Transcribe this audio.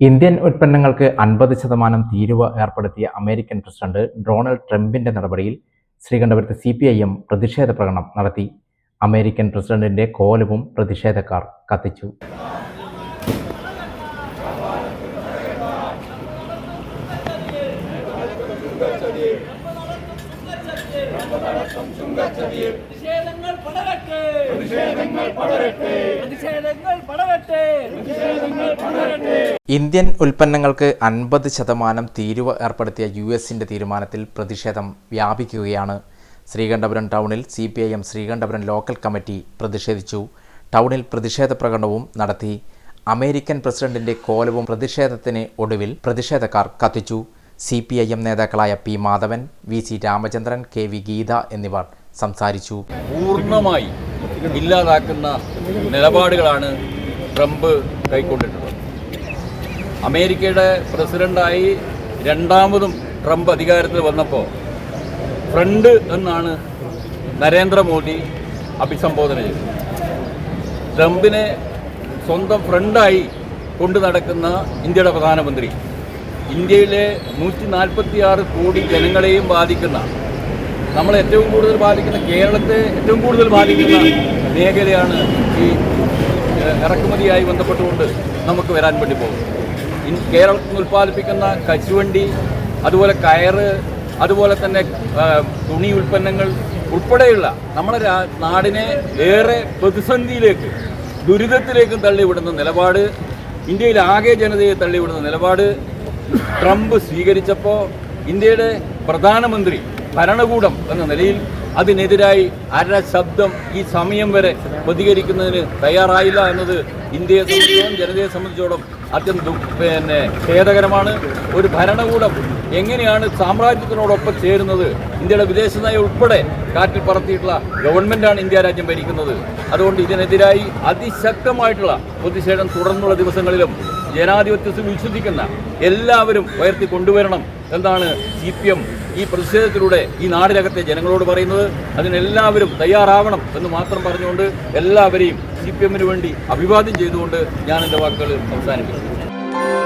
Indian ഉൽപ്പന്നങ്ങൾക്ക് അൻപത് ശതമാനം തീരുവ ഏർപ്പെടുത്തിയ അമേരിക്കൻ പ്രസിഡന്റ് ഡൊണാൾഡ് ട്രംപിന്റെ നടപടിയിൽ ശ്രീകണ്ഠപുരത്ത് സി പി ഐ എം പ്രതിഷേധ പ്രകടനം നടത്തി. അമേരിക്കൻ പ്രസിഡന്റിന്റെ കോലവും പ്രതിഷേധക്കാർ കത്തിച്ചു. പ്രതിഷേധങ്ങൾ പടരട്ടെ. പ്രതിഷേധങ്ങൾ പടരട്ടെ. പ്രതിഷേധങ്ങൾ പടരട്ടെ. ഇന്ത്യൻ ഉൽപ്പന്നങ്ങൾക്ക് അൻപത് ശതമാനം തീരുവ ഏർപ്പെടുത്തിയ യു എസിന്റെ തീരുമാനത്തിൽ പ്രതിഷേധം വ്യാപിക്കുകയാണ്. ശ്രീകണ്ഠപുരം ടൗണിൽ C P I M Sreekandapuram local committee പ്രതിഷേധിച്ചു. ടൗണിൽ പ്രതിഷേധ പ്രകടനവും നടത്തി. അമേരിക്കൻ പ്രസിഡന്റിന്റെ കോലവും പ്രതിഷേധത്തിന് ഒടുവിൽ പ്രതിഷേധക്കാർ കത്തിച്ചു. സി പി ഐ എം നേതാക്കളായ P Madhavan V C Ramachandran K V Geetha എന്നിവർ സംസാരിച്ചു. പൂർണമായി ഇല്ലാതാക്കുന്ന നിലപാടുകളാണ് ട്രംപ് കൈക്കൊണ്ടിട്ടുള്ളത്. അമേരിക്കയുടെ പ്രസിഡന്റായി രണ്ടാമതും ട്രംപ് അധികാരത്തിൽ വന്നപ്പോൾ ഫ്രണ്ട് എന്നാണ് നരേന്ദ്രമോദി അഭിസംബോധന ചെയ്തത്. ട്രംപിനെ സ്വന്തം ഫ്രണ്ടായി കൊണ്ടു നടക്കുന്ന ഇന്ത്യയുടെ പ്രധാനമന്ത്രി ഇന്ത്യയിലെ നൂറ്റി നാൽപ്പത്തി ആറ് കോടി ജനങ്ങളെയും ബാധിക്കുന്ന നമ്മൾ ഏറ്റവും കൂടുതൽ ബാധിക്കുന്ന കേരളത്തെ ഏറ്റവും കൂടുതൽ ബാധിക്കുന്ന മേഖലയാണ് ഈ ഇറക്കുമതിയായി ബന്ധപ്പെട്ടുകൊണ്ട് നമുക്ക് വരാൻ വേണ്ടി പോകും ഇൻ കേരളത്തിൽ ഉൽപ്പാദിപ്പിക്കുന്ന കശുവണ്ടി അതുപോലെ കയറ് അതുപോലെ തന്നെ തുണി ഉൽപ്പന്നങ്ങൾ ഉൾപ്പെടെയുള്ള നമ്മുടെ നാടിനെ ഏറെ പ്രതിസന്ധിയിലേക്ക് ദുരിതത്തിലേക്കും തള്ളിവിടുന്ന നിലപാട് ഇന്ത്യയിൽ ആകെ ജനതയെ തള്ളിവിടുന്ന നിലപാട് ട്രംപ് സ്വീകരിച്ചപ്പോൾ ഇന്ത്യയുടെ പ്രധാനമന്ത്രി ഭരണകൂടം എന്ന നിലയിൽ അതിനെതിരായി അര ശബ്ദം ഈ സമയം വരെ പ്രതികരിക്കുന്നതിന് തയ്യാറായില്ല എന്നത് ഇന്ത്യയെ സംബന്ധിച്ചോളം ജനതയെ സംബന്ധിച്ചോളം അത്യന്തം പിന്നെ ഖേദകരമാണ്. ഒരു ഭരണകൂടം എങ്ങനെയാണ് സാമ്രാജ്യത്തിനോടൊപ്പം ചേരുന്നത്? ഇന്ത്യയുടെ വിദേശ നയം ഉൾപ്പെടെ കാറ്റിൽ പറത്തിയിട്ടുള്ള ഗവൺമെന്റാണ് ഇന്ത്യ രാജ്യം ഭരിക്കുന്നത്. അതുകൊണ്ട് ഇതിനെതിരായി അതിശക്തമായിട്ടുള്ള പ്രതിഷേധം തുടർന്നുള്ള ദിവസങ്ങളിലും ജനാധിപത്യത്തിൽ വിശ്വസിക്കുന്ന എല്ലാവരും ഉയർത്തി കൊണ്ടുവരണം എന്നാണ് സി പി എം ഈ പ്രതിഷേധത്തിലൂടെ ഈ നാടിനകത്തെ ജനങ്ങളോട് പറയുന്നത്. അതിനെല്ലാവരും തയ്യാറാവണം എന്ന് മാത്രം പറഞ്ഞുകൊണ്ട് എല്ലാവരെയും സി പി എമ്മിന് വേണ്ടി അഭിവാദ്യം ചെയ്തുകൊണ്ട് ഞാൻ എന്റെ വാക്കുകൾ അവസാനിപ്പിക്കുന്നു. Bye.